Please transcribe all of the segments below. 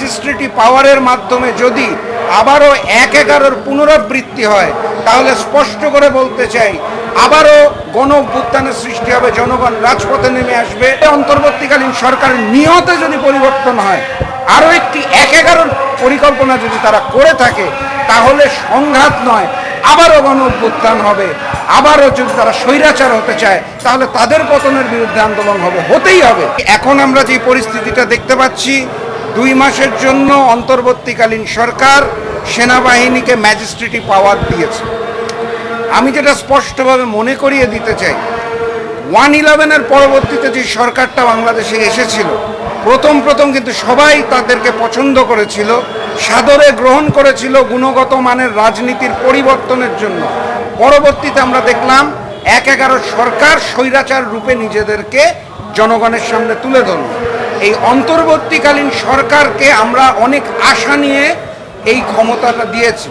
ম্যাজিস্ট্রেটি পাওয়ারের মাধ্যমে যদি আবারও এক এগারোর পুনরাবৃত্তি হয়, তাহলে স্পষ্ট করে বলতে চাই, আবারও গণ অভ্যুত্থানের সৃষ্টি হবে, জনগণ রাজপথে নেমে আসবে। অন্তর্বর্তীকালীন সরকার নিয়তে যদি পরিবর্তন হয়, আরও একটি এক এগারোর পরিকল্পনা যদি তারা করে থাকে, তাহলে সংঘাত নয়, আবারও গণ অভ্যুত্থান হবে। আবারও যদি তারা স্বৈরাচার হতে চায়, তাহলে তাদের পতনের বিরুদ্ধে আন্দোলন হবে, হতেই হবে। এখন আমরা যে পরিস্থিতিটা দেখতে পাচ্ছি দুই মাসের জন্য অন্তর্বর্তীকালীন সরকার সেনাবাহিনীকে ম্যাজিস্ট্রেটি পাওয়ার দিয়েছে। আমি যেটা স্পষ্টভাবে মনে করিয়ে দিতে চাই, ওয়ান ইলেভেনের পরবর্তীতে যে সরকারটা বাংলাদেশে এসেছিল, প্রথম প্রথম কিন্তু সবাই তাদেরকে পছন্দ করেছিল, সাদরে গ্রহণ করেছিল গুণগত মানের রাজনীতির পরিবর্তনের জন্য। পরবর্তীতে আমরা দেখলাম এক এগারো সরকার স্বৈরাচার রূপে নিজেদেরকে জনগণের সামনে তুলে ধরল। এই অন্তর্বর্তীকালীন সরকারকে আমরা অনেক আশা নিয়ে এই ক্ষমতাটা দিয়েছি।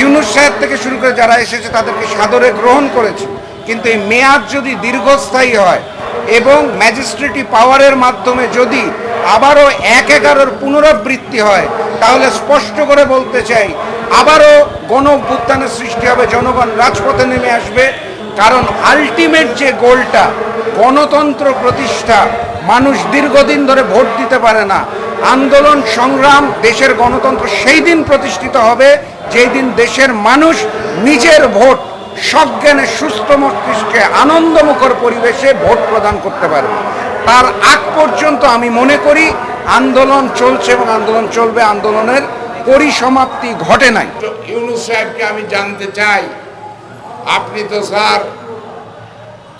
ইউনুস সাহেব থেকে শুরু করে যারা এসেছে তাদেরকে সাদরে গ্রহণ করেছে। কিন্তু এই মেয়াদ যদি দীর্ঘস্থায়ী হয় এবং ম্যাজিস্ট্রেটি পাওয়ারের মাধ্যমে যদি আবারও এক এগারোর পুনরাবৃত্তি হয়, তাহলে স্পষ্ট করে বলতে চাই, আবারও গণ সৃষ্টি হবে, জনগণ রাজপথে নেমে আসবে। কারণ আলটিমেট যে গোলটা গণতন্ত্র প্রতিষ্ঠা মানুষ দীর্ঘদিন ধরে ভোট দিতে পারে না। আন্দোলন, সংগ্রাম দেশের গণতন্ত্র সেই দিন প্রতিষ্ঠিত হবে, যেই দিন দেশের মানুষ নিজের ভোট সজ্ঞানে, সুস্থ মস্তিষ্কে, আনন্দমুখর পরিবেশে ভোট প্রদান করতে পারবে। তার আগ পর্যন্ত আমি মনে করি আন্দোলন চলছে এবং আন্দোলন চলবে, আন্দোলনের পরিসমাপ্তি ঘটে নাই। ইউনুস সাহেবকে আমি জানতে চাই। আপনি তো স্যার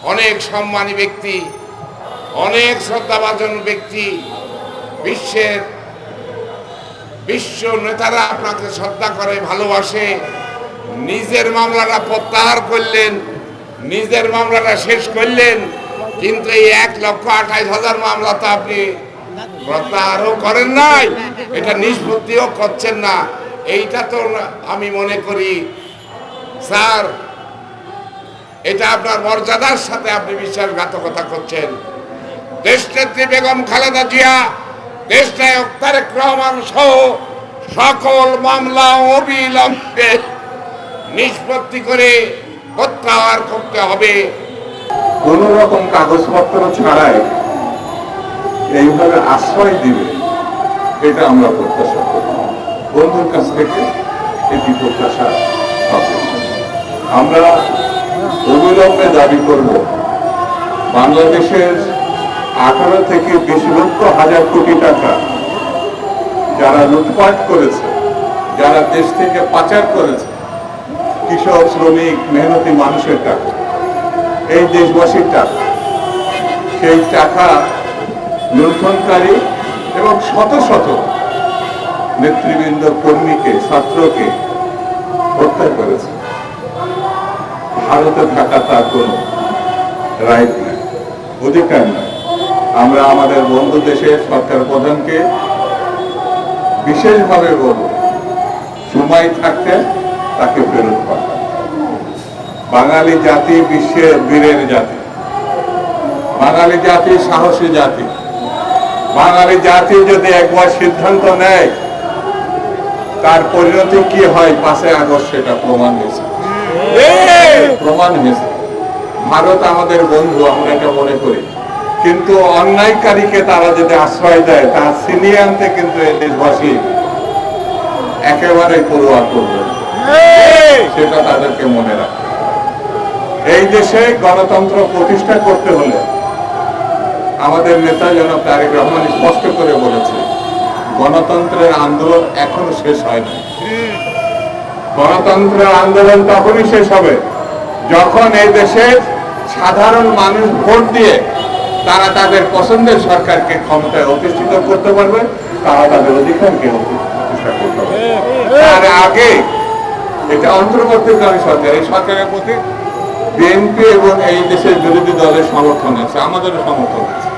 অনেক সম্মানী ব্যক্তি। অনেক শ্রদ্ধাভাজন ব্যক্তি বিশ্বের বিশ্ব নেতারা আপনাকে শ্রদ্ধা করে, ভালোবাসে। নিজের মামলাটা প্রত্যাহার করলেন, নিজের মামলাটা শেষ করলেন, কিন্তু এই এক লক্ষ আঠাইশ হাজার মামলা তো আপনি প্রত্যাহারও করেন নাই। এটা নিষ্পত্তিও করছেন না। এইটা তো আমি মনে করি, স্যার, এটা আপনার মর্যাদার সাথে আপনি বিশ্বাসঘাতকতা করছেন। দেশনেত্রী বেগম খালেদা জিয়া দেশ নায়ক তারেক রহমান সহ সকল মামলা অবিলম্বে নিষ্পত্তি করে প্রত্যাহার করতে হবে। কোন রকম কাগজপত্র ছাড়াই এইভাবে আশ্রয় দিবে, এটা আমরা প্রত্যাশা করি। বন্ধুর কাছ থেকে এটি প্রত্যাশা হবে। আমরা অবিলম্বে দাবি করব, বাংলাদেশের আঠারো থেকে বিশ লক্ষ হাজার কোটি টাকা যারা লুটপাট করেছে, যারা দেশ থেকে পাচার করেছে, কৃষক, শ্রমিক, মেহনতি মানুষের টাকা। এই দেশবাসীর টাকা। সেই টাকা লুণ্ঠনকারী এবং শত শত নেতৃবৃন্দ, কর্মীকে, ছাত্রকে হত্যা করেছে। ভারতে থাকা তার কোনো রাইট নাই, অধিকার নাই। আমরা আমাদের বন্ধু দেশের সরকার প্রধানকে বিশেষভাবে বলব সময় থাকতে তাকে ফেরত পাঠান বাঙালি জাতি বিশ্বের বীরের জাতি। বাঙালি জাতি সাহসী জাতি। বাঙালি জাতি যদি একবার সিদ্ধান্ত নেয় তার পরিণতি কি হয় পাঁচে আগস্ট সেটা প্রমাণ হয়েছে। প্রমাণ হয়েছে। ভারত আমাদের বন্ধু আমরা এটা মনে করি। কিন্তু অন্যায়কারীকে তারা যদি আশ্রয় দেয় তার সিনিয়ানতে কিন্তু এই দেশবাসী একেবারে পড়ুয়া করবে। সেটা তাদেরকে মনে রাখবে এই দেশে গণতন্ত্র প্রতিষ্ঠা করতে হলে আমাদের নেতা জনাব তারেক রহমান স্পষ্ট করে বলেছে গণতন্ত্রের আন্দোলন এখনও শেষ হয়নি গণতন্ত্রের আন্দোলন তখনই শেষ হবে যখন এই দেশের সাধারণ মানুষ ভোট দিয়ে তারা তাদের পছন্দের সরকারকে ক্ষমতায় অধিষ্ঠিত করতে পারবে, তারা তাদের অধিকারকে প্রতিষ্ঠা করতে পারবে। তার আগে এটা অন্তর্বর্তীকালীন সরকার, এই সরকারের প্রতি বিএনপি এবং এই দেশের বিরোধী দলের সমর্থন আছে, আমাদেরও সমর্থন আছে।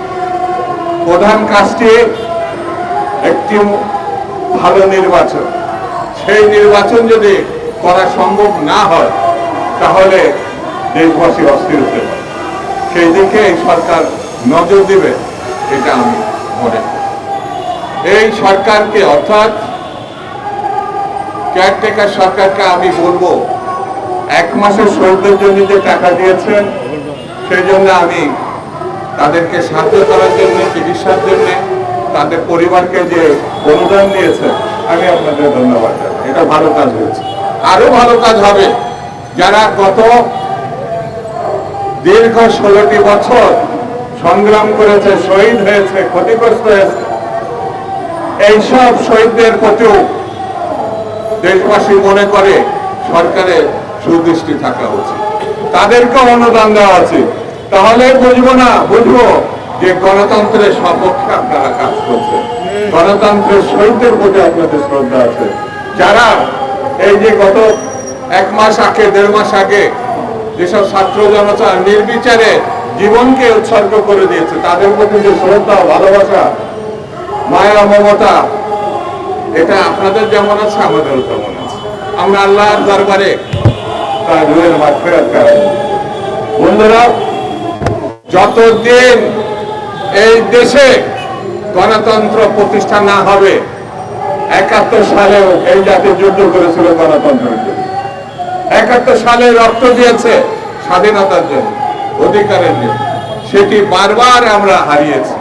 প্রধান কাজটি একটি ভালো নির্বাচন। সেই নির্বাচন যদি করা সম্ভব না হয়, তাহলে দেশবাসী অস্থির হতে পারে। সেই দিকে এই সরকার নজর দিবে, এটা আমি মনে এই সরকারকে, অর্থাৎ কেয়ারটেকার সরকারকে আমি বলব, এক মাসের শহীদদের জন্য যে টাকা দিয়েছেন সেই জন্য আমি তাদেরকে সাহায্য করার জন্য, চিকিৎসার জন্য, তাদের পরিবারকে যে অনুদান দিয়েছে আমি আপনাদের ধন্যবাদ জানাই। এটা ভালো কাজ হয়েছে। আরও ভালো কাজ হবে, যারা গত দীর্ঘ ষোলোটি বছর সংগ্রাম করেছে, শহীদ হয়েছে, ক্ষতিগ্রস্ত হয়েছে। এইসব শহীদদের প্রতিও দেশবাসী মনে করে সরকারের সুদৃষ্টি থাকা উচিত। তাদেরকে অনুদান দেওয়া উচিত। তাহলে বুঝব না, বুঝব যে গণতন্ত্রের সপক্ষে আপনারা কাজ করছেন। গণতন্ত্রের শহীদদের প্রতি আপনাদের শ্রদ্ধা আছে। যারা এই যে গত এক মাস আগে, দেড় মাস আগে যেসব ছাত্র জনতা নির্বিচারে জীবনকে উৎসর্গ করে দিয়েছে। তাদের প্রতি যে শ্রদ্ধা, ভালোবাসা, মায়া, মমতা, এটা আপনাদের যেমন আছে, আমাদেরও তেমন আছে। আমরা আল্লাহর দরবারে তার রুহের মাগফিরাত চাই বন্ধুরা, যতদিন এই দেশে গণতন্ত্র প্রতিষ্ঠা না হবে, একাত্তর সালেও এই জাতি যুদ্ধ করেছিল গণতন্ত্রের জন্য। একাত্তর সালে রক্ত দিয়েছে স্বাধীনতার জন্য। অধিকারের জন্য সেটি বারবার আমরা হারিয়েছি।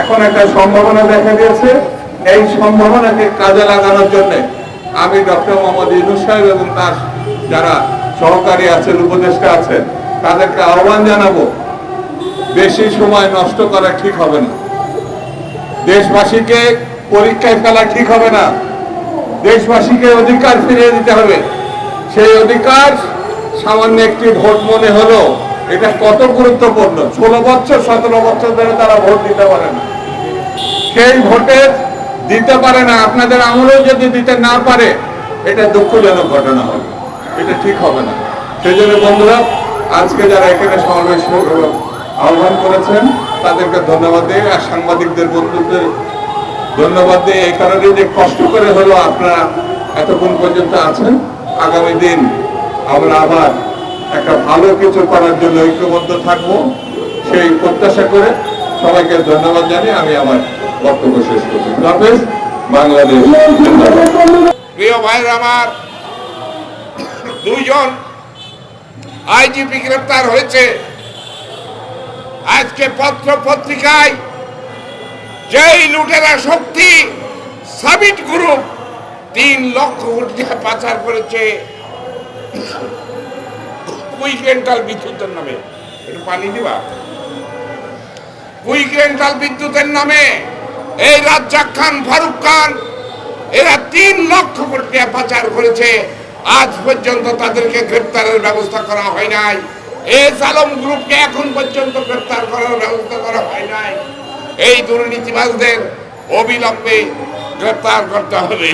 এখন একটা সম্ভাবনা দেখা দিয়েছে। এই সম্ভাবনাকে কাজে লাগানোর জন্য আমি ডক্টর মোহাম্মদ ইউনুস সাহেব এবং তার যারা সহকারী আছেন, উপদেষ্টা আছেন, তাদেরকে আহ্বান জানাব, বেশি সময় নষ্ট করা ঠিক হবে না। দেশবাসীকে পরীক্ষায় ফেলা ঠিক হবে না। দেশবাসীকে অধিকার ফিরিয়ে দিতে হবে। সেই অধিকার সামান্য একটি ভোট মনে হলো এটা কত গুরুত্বপূর্ণ? ষোলো বছর, সতেরো বছর ধরে তারা ভোট দিতে পারে না। সেই ভোটে দিতে পারে না, আপনাদের আমলেও যদি দিতে না পারে, এটা দুঃখজনক ঘটনা হবে। এটা ঠিক হবে না। সেই জন্য বন্ধুরা, আজকে যারা এখানে সমাবেশ আহ্বান করেছেন, তাদেরকে ধন্যবাদ দিই আর সাংবাদিকদের বন্ধুদের ধন্যবাদ দিই এই কারণে যে কষ্ট করে হলো আপনারা এতক্ষণ পর্যন্ত আছেন, আগামী দিন আমরা আবার একটা ভালো কিছু করার জন্য ঐক্যবদ্ধ থাকব। সেই প্রত্যাশা করে সবাইকে ধন্যবাদ জানিয়ে আমি আমার বক্তব্য শেষ করছি। হাফেজ। বাংলাদেশ প্রিয় ভাইরা আমার, দুইজন আইজিপি গ্রেপ্তার হয়েছে। আজকে পত্র পত্রিকায় যেই লুটেরা শক্তি সাবিট গ্রুপ তিন লক্ষ কোটি পাচার করেছে। কুইক রেন্টাল বিদ্যুতের নামে। একটু পানি দিবা? কুইক রেন্টাল বিদ্যুতের নামে এই রাজ্জাক খান, ফারুক খান, এরা তিন লক্ষ কোটি টাকা পাচার করেছে। আজ পর্যন্ত তাদেরকে গ্রেপ্তারের ব্যবস্থা করা হয় নাই। এস আলম গ্রুপকে এখন পর্যন্ত গ্রেপ্তার করার ব্যবস্থা করা হয় নাই। এই দুর্নীতিবাজদের অবিলম্বে গ্রেপ্তার করতে হবে।